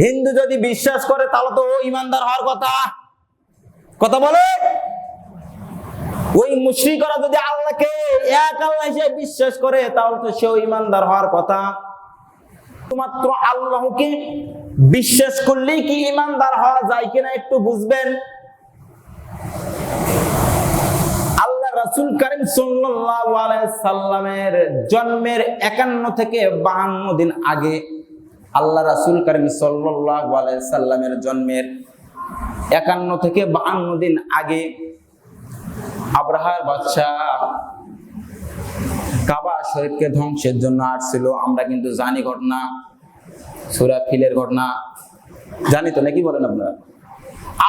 হিন্দু যদি বিশ্বাস করে, তাহলে তো ও ইমানদার হওয়ার কথা। কথা বলে? ওই মুশরিকরা যদি আল্লাহকে এক আল্লাহ হিসেবে বিশ্বাস করে, তাহলে তো সেও ইমানদার হওয়ার কথা। শুধুমাত্র আল্লাহকে বিশ্বাস করলেই কি ইমানদার হওয়া যায় কিনা একটু বুঝবেন। আল্লাহ রাসূল করিম সাল্লামের জন্মের 51 থেকে 52 দিন আগে আল্লাহ রাসূল করিম সাল্লামের জন্মের 51 থেকে 52 দিন আগে আব্রাহার বাদশা কাবা শরীফকে ধ্বংসের জন্য আসছিল। আমরা কিন্তু জানি ঘটনা, সুরা ফিলের ঘটনা। জানি তো, নাকি বলেন আপনারা?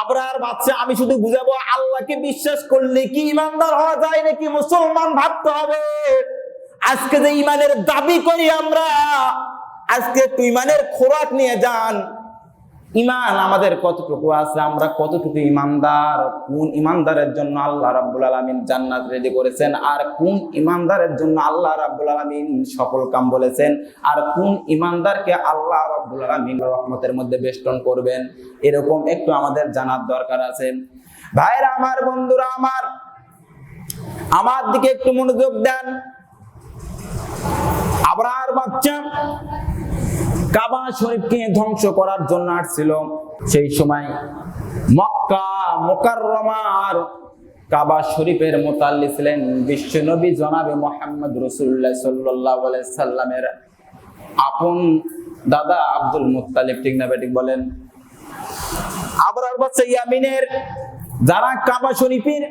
আব্রাহার বাচ্চা, আমি শুধু বুঝাবো, আল্লাহকে বিশ্বাস করলে কি ইমানদার হওয়া যায় নাকি মুসলমান ভাবতে হবে? আজকে যে ইমানের দাবি করি আমরা আজকে ইমানের খোরাক নিয়ে যান। ইমান আমাদের কতটুকু আছে? আমরা কতটুকু ইমানদার? কোন ইমানদারের জন্য আল্লাহ রাব্বুল আলামিন জান্নাত রেডি করেছেন? আর কোন ইমানদারের জন্য আল্লাহ রাব্বুল আলামিন সফল কাম বলেছেন? আর কোন ইমানদারকে আল্লাহ রাব্বুল আলামিন রহমতের মধ্যে বেষ্টন করবেন? এরকম একটু আমাদের জানার দরকার আছে। ভাইরা, আমার বন্ধুরা, আমার আমার দিকে একটু মনোযোগ দেন। কাবা শরীফকে ধ্বংস করার জন্য আসছিল। সেই সময় মক্কা মোকাররমার কাবা শরীফের মোতাল্লি ছিলেন। বিশ্বনবী জনাবে মোহাম্মদ রসুল্লাহ সাল্লাহ সাল্লামের আপন দাদা আব্দুল মুত্তালিব, ঠিক না বেঠিক বলেন? আবার ইয়ামিনের যারা কাবা শরীফের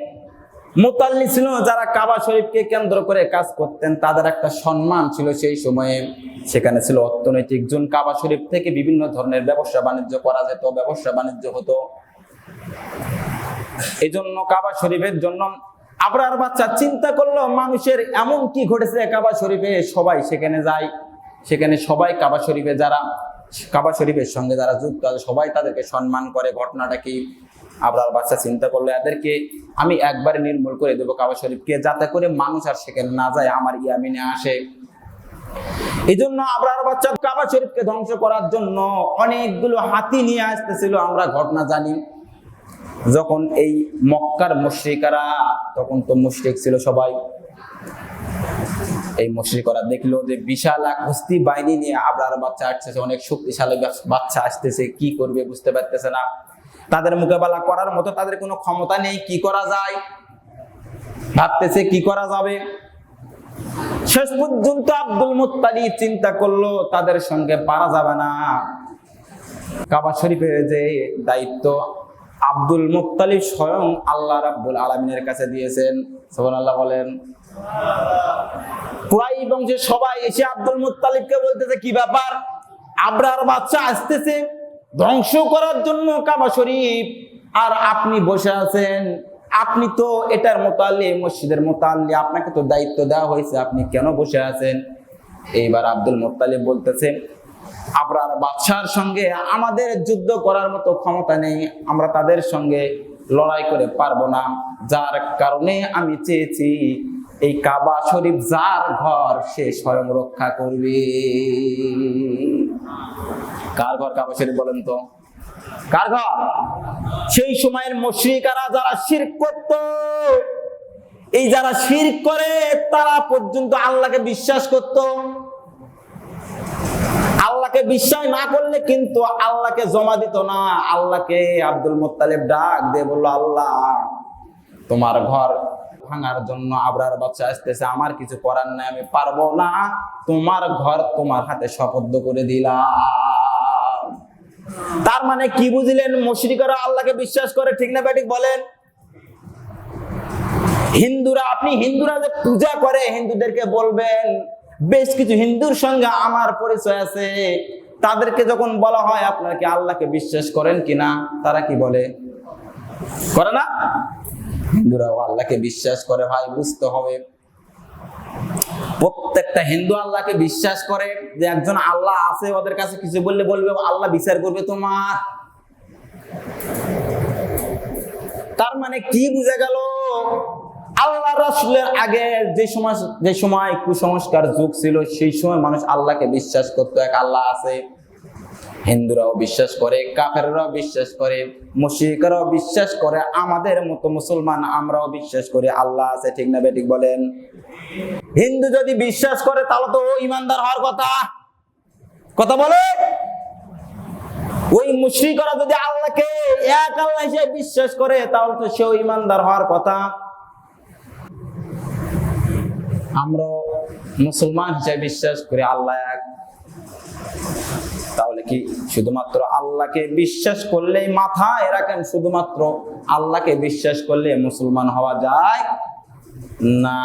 মোতাল্লি ছিল, যারা কাবা শরীফকে কেন্দ্র করে কাজ করতেন, তাদের একটা সম্মান ছিল সেই সময়ে। সেখানে ছিল অর্থনৈতিক জোন। কাবা শরীফ থেকে বিভিন্ন ধরনের ব্যবসা বাণিজ্য করা যেত, ব্যবসা বাণিজ্য হতো। এই জন্য কাবা শরীফের জন্য আবরার বাচ্চা চিন্তা করল, মানুষের এমন কি ঘটেছে কাবা শরীফে? সবাই সেখানে যায়। সেখানে সবাই কাবা শরীফে যারা, কাবা শরীফের সঙ্গে যারা যুক্ত আছে, সবাই তাদেরকে সম্মান করে। ঘটনাটা কি? আবরার বাচ্চা চিন্তা করল, এদেরকে আমি একবারে নির্মূল করে দেবো কাবা শরীফকে, যাতে করে মানুষ আর সেখানে না যায়। আমার ইয়ামিনে আসে। এই জন্য আবরার বাচ্চা কাবা শরীফকে ধ্বংস করার জন্য অনেকগুলো হাতি নিয়ে আসতেছিল, আমরা ঘটনা জানি। যখন এই মক্কার মুশ্রিকারা, তখন তো মুশ্রিক ছিল সবাই। এই মুশ্রিকরা দেখল যে বিশাল এক হস্তি বাহিনী নিয়ে আবরার বাচ্চা আসতেছে, অনেক শক্তিশালী বাচ্চা আসতেছে, কি করবে বুঝতে পারতেছে না। তাদের মোকাবেলা করার মতো তাদের কোনো ক্ষমতা নেই, কি করা যায়? ভাবতেছে কি করা যাবে? শেষ পর্যন্ত আব্দুল মুত্তালি চিন্তা করল, তাদের সঙ্গে পারা যাবে না। কাবা শরীফের যে দায়িত্ব, আব্দুল মুত্তালিব স্বয়ং আল্লাহ রাব্বুল আলামিনের কাছে দিয়েছেন। আল্লাহ বলেন কুরাই বংশের সবাই এসে আব্দুল মুত্তালিবকে বলতেছে, কি ব্যাপার? আবরার বাচ্চা আসতেছে, ধ্বংস করার জন্য কাবা শরীফ, আর আপনি বসে আছেন। আপনি তো এটার মোতাল্লি, এই মসজিদের মোতাল্লি, আপনাকে তো দায়িত্ব দেওয়া হয়েছে, আপনি কেন বসে আছেন? এইবার আব্দুল মোত্তালিব বলতেছে আপনার বাদশার সঙ্গে আমাদের যুদ্ধ করার মতো ক্ষমতা নেই, আমরা তাদের সঙ্গে লড়াই করে পারব না। যার কারণে আমি চেয়েছি, এই কাবা শরীফ যার ঘর, সে স্বয়ং রক্ষা করবে। কার ঘর কাবা শরীফ বলেন তো? কার ঘর? সেই সময়ের মুশরিকারা যারা শিরক করত, এই যারা শিরক করে, তারা পর্যন্ত আল্লাহকে বিশ্বাস করত। আল্লাহকে বিশ্বাস না করলে কিন্তু আল্লাহকে জমা দিত না। আল্লাহকে আব্দুল মুত্তালিব ডাক দিয়ে বলল, আল্লাহ, তোমার ঘর ভাঙার জন্য আবরার বাচ্চা আসতেছে, আমার কিছু করার নাই, আমি পারব না। তোমার ঘর তোমার হাতে শপথ করে দিলাম। তার মানে কি বুঝলেন? মুশরিকরা আল্লাহকে বিশ্বাস করে, ঠিক না ব্যাটিক বলেন? হিন্দুরা, আপনি হিন্দুরা যে পূজা করে, হিন্দুদেরকে বলবেন, বেশ কিছু হিন্দুর সঙ্গে আমার পরিচয় আছে। তাদেরকে যখন বলা হয়, আপনারা কি আল্লাহকে বিশ্বাস করেন কিনা তারা কি বলে? করে না? হিন্দুরাও আল্লাহকে বিশ্বাস করে, ভাই, বুঝতে হবে। প্রত্যেকটা হিন্দু আল্লাহকে বিশ্বাস করে যে একজন আল্লাহ আছে, ওদের কাছে কিছু বললে বলবে, আল্লাহ বিচার করবে তোমার। তার মানে কি বুঝে গেল? আল্লাহ রাসুলের আগে যে সময় যে সময় কুসংস্কার যুগ ছিল, সেই সময় মানুষ আল্লাহকে বিশ্বাস করতো, এক আল্লাহ আছে। হিন্দুরাও বিশ্বাস করে, কাফেররাও বিশ্বাস করে, মুশরিকরাও বিশ্বাস করে, আমাদের মতো মুসলমান আমরাও বিশ্বাস করি। আল্লাহ আছে, ঠিক না বেঠিক বলেন? হিন্দু যদি বিশ্বাস করে, তাহলে তো ও ইমানদার হওয়ার কথা। কথা বলে? ওই মুশরিকরা যদি আল্লাহকে এক আল্লাহ হিসেবে বিশ্বাস করে, তাহলে তো সেও ইমানদার হওয়ার কথা। আমরা মুসলমান হিসেবে বিশ্বাস করি, আল্লাহ এক। তাহলে কি শুধুমাত্র আল্লাহকে বিশ্বাস করলেই মাথায় রাখেন? শুধুমাত্র আল্লাহকে বিশ্বাস করলে মুসলমান হওয়া যায় না।